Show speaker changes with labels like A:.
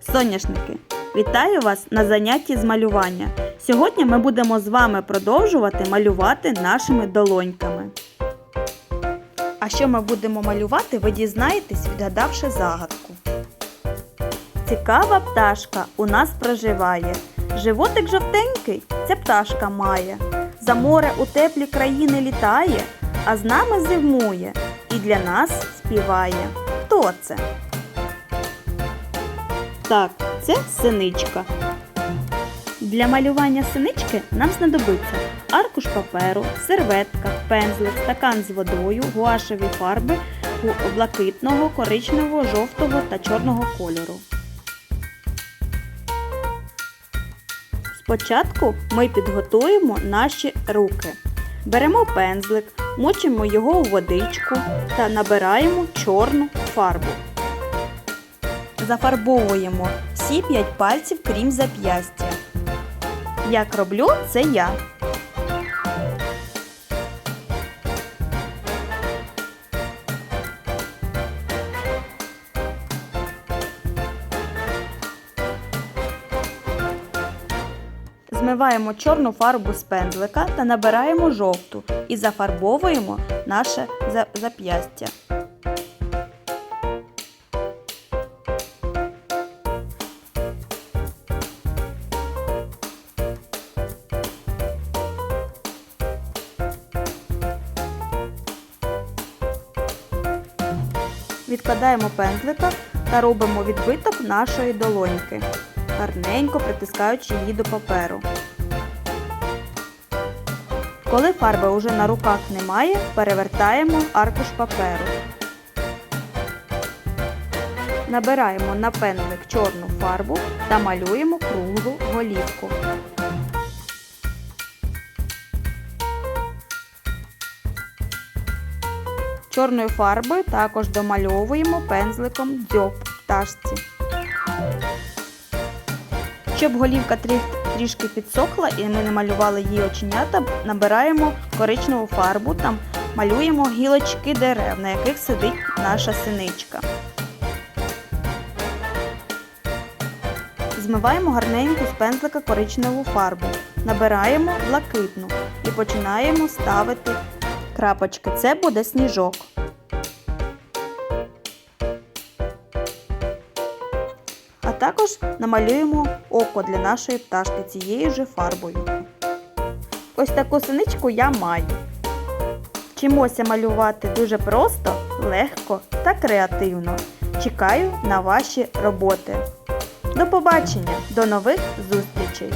A: Соняшники, вітаю вас на занятті з малювання. Сьогодні ми будемо з вами продовжувати малювати нашими долоньками. А що ми будемо малювати, ви дізнаєтесь, відгадавши загадку. Цікава пташка у нас проживає. Животик жовтенький ця пташка має. За море у теплі країни літає, а з нами зимує і для нас співає. Хто це? Так, це синичка. Для малювання синички нам знадобиться аркуш паперу, серветка, пензлик, стакан з водою, гуашеві фарби блакитного, коричневого, жовтого та чорного кольору. Спочатку ми підготуємо наші руки. Беремо пензлик, мочимо його у водичку та набираємо чорну фарбу. Зафарбовуємо всі 5 пальців, крім зап'ястя. Як роблю, це я. Змиваємо чорну фарбу з пензлика та набираємо жовту і зафарбовуємо наше за- зап'ястя. Відкладаємо пензлика та робимо відбиток нашої долоньки, гарненько притискаючи її до паперу. Коли фарби вже на руках немає, перевертаємо аркуш паперу. Набираємо на пензлик чорну фарбу та малюємо круглу голівку. Чорною фарбою також домальовуємо пензликом дзьоб пташці. Щоб голівка трішки підсохла і ми не малювали її оченята, набираємо коричневу фарбу та малюємо гілочки дерев, на яких сидить наша синичка. Змиваємо гарненьку з пензлика коричневу фарбу, набираємо блакитну і починаємо ставити крапочки. Це буде сніжок. А також намалюємо око для нашої пташки цією же фарбою. Ось таку синичку я маю. Вчимося малювати дуже просто, легко та креативно. Чекаю на ваші роботи. До побачення, до нових зустрічей!